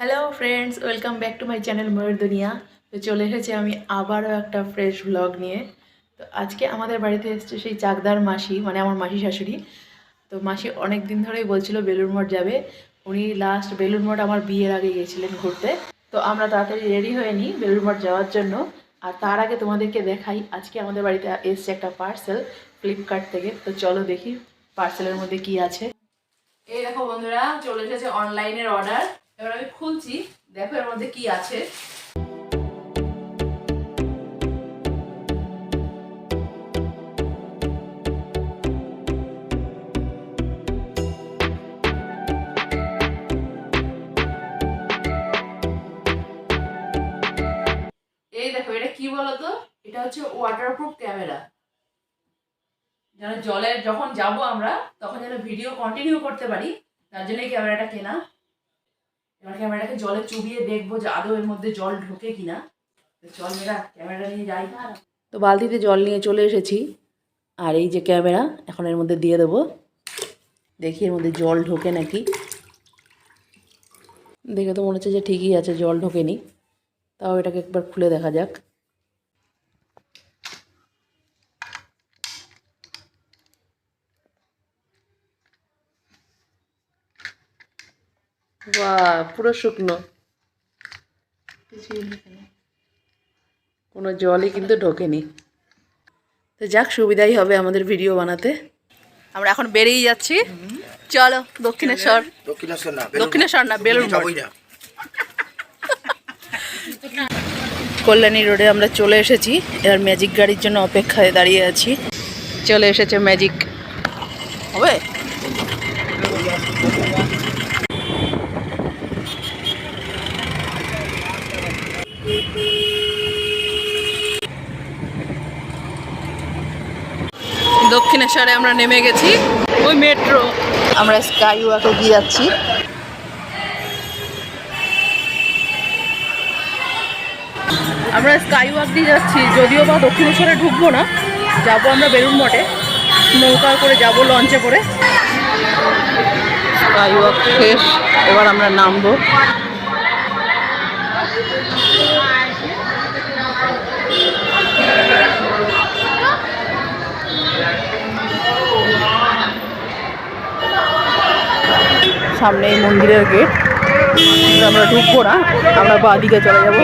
Hello friends welcome back to my channel Mayur Duniya তো চলে এসেছি আমি আবারও একটা ফ্রেশ ব্লগ নিয়ে। তো আজকে আমাদের বাড়িতে এসছে সেই চাকদার মাসি মানে আমার মাসি শাশুড়ি। তো মাসি অনেক দিন ধরেই বলছিল বেলুর মঠ যাবে। উনি লাস্ট বেলুর মঠ আমার বিয়ের আগে গিয়েছিলেন ঘুরতে। তো আমরা তাড়াতাড়ি রেডি হয়ে নিই বেলুর মঠ যাওয়ার জন্য। আর তার আগে তোমাদেরকে দেখাই, আজকে আমাদের বাড়িতে এসছে একটা পার্সেল ফ্লিপকার্ট থেকে। তো চলো দেখি পার্সেলের মধ্যে কি আছে। এই দেখো বন্ধুরা, চলে এসেছে অনলাইনের অর্ডার এবার আমি খুলছি, দেখো এর মধ্যে কি আছে। এই দেখো, এটা কি বলতো? এটা হচ্ছে ওয়াটারপ্রুফ ক্যামেরা যেন জলে যখন যাব আমরা, তখন যেন ভিডিও কন্টিনিউ করতে পারি, তার জন্য এই ক্যামেরাটা কেনা। এবার ক্যামেরাটাকে জলে চুবিয়ে দেখব যে আদৌ এর মধ্যে জল ঢোকে কিনা। চল মেয়েরা ক্যামেরাটা নিয়ে যাই। তো বালতিতে জল নিয়ে চলে এসেছি। আর এই যে ক্যামেরা, এখন এর মধ্যে দিয়ে দেবো। দেখি এর মধ্যে জল ঢোকে নাকি। দেখে তো মনে হচ্ছে যে ঠিকই আছে, জল ঢোকেনি। তাও এটাকে একবার খুলে দেখা যাক। বাহ পুরো শুকনো। কোনো জলই কিন্তু ঢোকেনি। তো যাক সুবিধাই হবে আমাদের ভিডিও বানাতে। আমরা এখন বেরিয়ে যাচ্ছি। চলো দক্ষিণেশ্বর। দক্ষিণেশ্বর না দক্ষিণেশ্বর না বেলুর মঠ। যাবোই না। কল্যাণী রোডে আমরা চলে এসেছি। এবার ম্যাজিক গাড়ির জন্য অপেক্ষায় দাঁড়িয়ে আছি। চলে এসেছে ম্যাজিক। হবে? দক্ষিণেশ্বরে আমরা নেমে গেছি। ওই মেট্রো। আমরা স্কাই ওয়াকে গিয়ে যাচ্ছি। আমরা স্কাই ওয়াক দিয়ে যাচ্ছি যদিও বা দক্ষিণেশ্বরে ঢুকবো না যাব আমরা বেলুন মঠে নৌকা করে যাব লঞ্চে করে। স্কাই ওয়াক শেষ এবার আমরা নামবো। সামনে এই মন্দিরের গেট আমরা ঢুকবো না, আমরা বাঁ দিকে চলে যাব।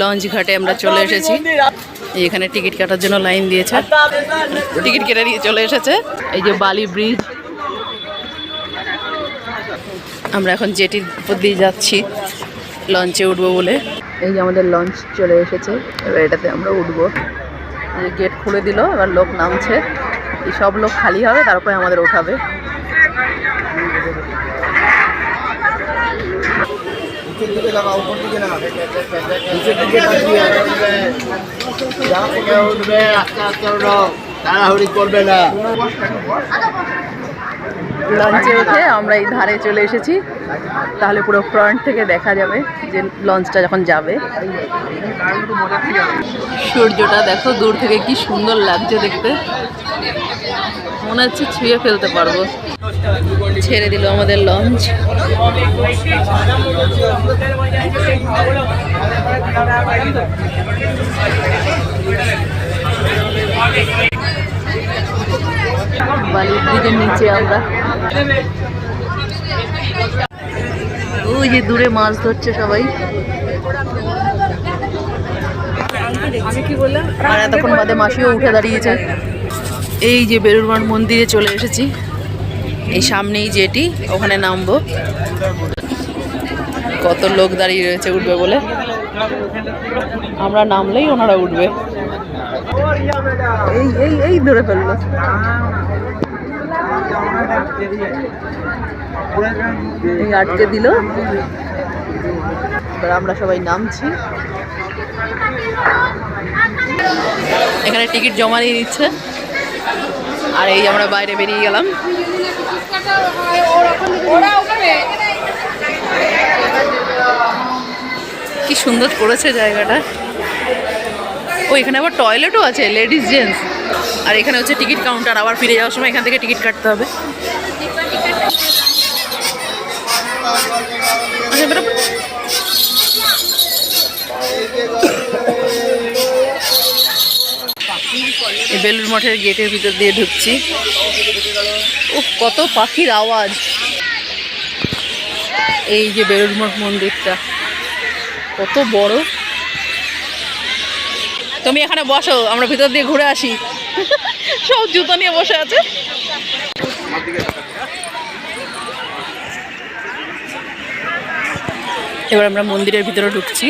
লঞ্চ ঘাটে আমরা চলে এসেছি। এখানে টিকিট কাটার জন্য লাইন দিয়েছে। টিকিট কেটে নিয়ে চলে এসেছে। এই যে বালি ব্রিজ। আমরা এখন জেটির উপর দিয়ে যাচ্ছি। লঞ্চে উঠবো বলে। এই যে আমাদের লঞ্চ চলে এসেছে। এবার এটাতে আমরা উঠবো। গেট খুলে দিল, এবার লোক নামছে। এই সব লোক খালি হবে, তারপরে আমাদের উঠাবে নিচের উঠবে। আস্তে আস্তে তাড়াহুড়ি করবে না। লঞ্চে উঠে আমরা এই ধারে চলে এসেছি। তাহলে পুরো ফ্রন্ট থেকে দেখা যাবে যে লঞ্চটা যখন যাবে। সূর্যটা দেখো দূর থেকে কি সুন্দর লাগছে দেখতে। মনে হচ্ছে ছুঁয়ে ফেলতে পারব। ছেড়ে দিল আমাদের লঞ্চ বালি ব্রিজের নিচে আমরা। ওই যে দূরে মাছ ধরছে সবাই। আর এতক্ষণ বাদে মাসিও উঠে দাঁড়িয়েছে। এই যে বেরুরমান মন্দিরে চলে এসেছি। এই সামনেই যেটি, ওখানে নামবো। কত লোক দাঁড়িয়ে রয়েছে উঠবে বলে? আমরা নামলেই ওনারা উঠবে। এই এই এই ধরে ফেলল। এই আটকে দিল। এবার আমরা সবাই নামছি। এখানে টিকিট জমা দিয়ে দিচ্ছে। আর এই আমরা বাইরে বেরিয়ে গেলাম। কি সুন্দর করেছে জায়গাটা। ও এখানে আবার টয়লেটও আছে লেডিস জেন্টস আর এখানে হচ্ছে টিকিট কাউন্টার আবার ফিরে যাওয়ার সময় এখান থেকে টিকিট কাটতে হবে। আচ্ছা, বেলুর মঠের গেটের ভিতর দিয়ে ঢুকছি। ও কত পাখির আওয়াজ। এই যে বেলুর মঠ মন্দিরটা, কত বড়। তুমি এখানে বসো, আমরা ভিতর দিয়ে ঘুরে আসি। সব জুতো নিয়ে বসে আছে। এবার আমরা মন্দিরের ভিতরে ঢুকছি।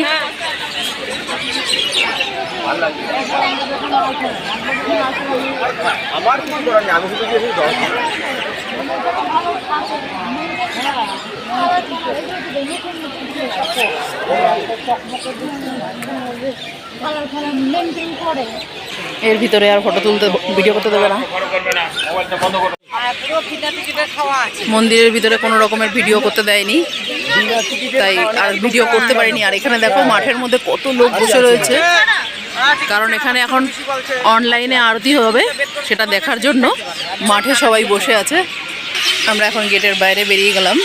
আমার এর ভিতরে আর ফটো তুলতে ভিডিও করতে দেবে না। মন্দিরের ভিতরে কোনো রকমের ভিডিও করতে দেয়নি। তাই আর ভিডিও করতে পারিনি। আর এখানে দেখো মাঠের মধ্যে কত লোক বসে রয়েছে। কারণ এখানে এখন অনলাইনে আরতি হবে, সেটা দেখার জন্য। মাঠে সবাই বসে আছে। আমরা এখন গেটের বাইরে বেরিয়ে গেলাম।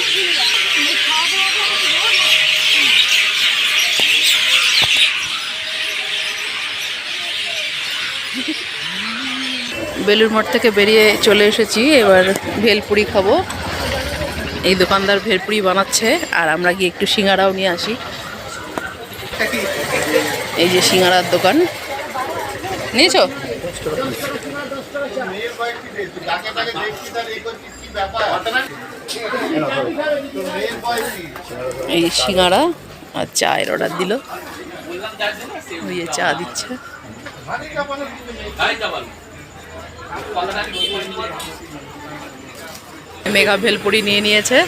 বেলুর মঠ থেকে বেরিয়ে চলে এসেছি। এবার ভেলপুরি খাব। এই দোকানদার ভেলপুরি বানাচ্ছে, আর আমরা গিয়ে একটু সিঙ্গারাও নিয়ে আসি। এই যে সিঙ্গারার দোকান। নিয়েছো? এই সিঙ্গারা আর চায়ের অর্ডার দিল। চা দিচ্ছে। মেঘা ভেলপুরি নিয়ে নিয়েছে।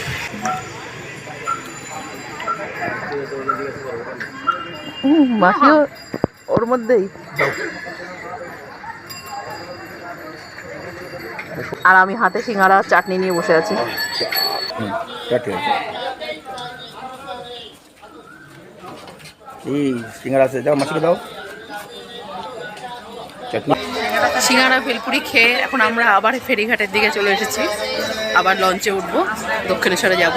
মাসিও ওর মধ্যেই। আর আমি হাতে সিঙ্গারা চাটনি নিয়ে বসে আছি। এই সিঙ্গারা আছে দাও মাছকে দাও। সিঙ্গারা, ভেলপুরি খেয়ে এখন আমরা আবার ফেরিঘাটের দিকে চলে এসেছি। আবার লঞ্চে উঠবো, দক্ষিণেশ্বরে যাব।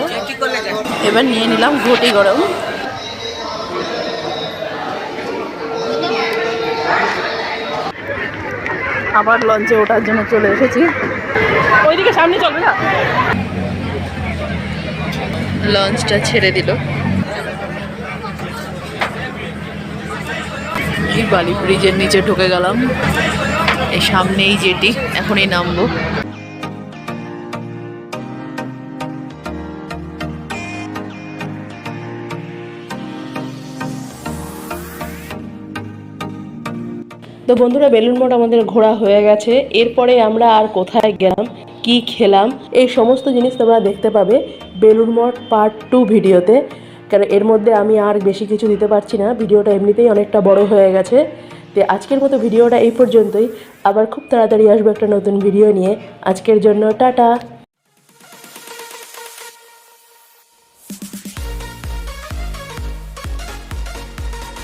এবার নিয়ে নিলাম ঘটি গরম। আবার লঞ্চে ওঠার জন্য চলে এসেছি। ওইদিকে সামনে চলবে না লঞ্চটা ছেড়ে দিল। বালি ব্রিজের নিচে ঢুকে গেলাম। এই সামনেই যেটি, এখনই নামবো। তো বন্ধুরা বেলুন মঠ আমাদের ঘোরা হয়ে গেছে। এরপরে আমরা আর কোথায় গেলাম, কি খেলাম, এই সমস্ত জিনিস তোমরা দেখতে পাবে বেলুন মঠ পার্ট টু ভিডিওতে কারণ এর মধ্যে আমি আর বেশি কিছু দিতে পারছি না। ভিডিওটা এমনিতেই অনেকটা বড় হয়ে গেছে। তো আজকের মতো ভিডিওটা এই পর্যন্তই। আবার খুব তাড়াতাড়ি আসব একটা নতুন ভিডিও নিয়ে। আজকের জন্য টাটা।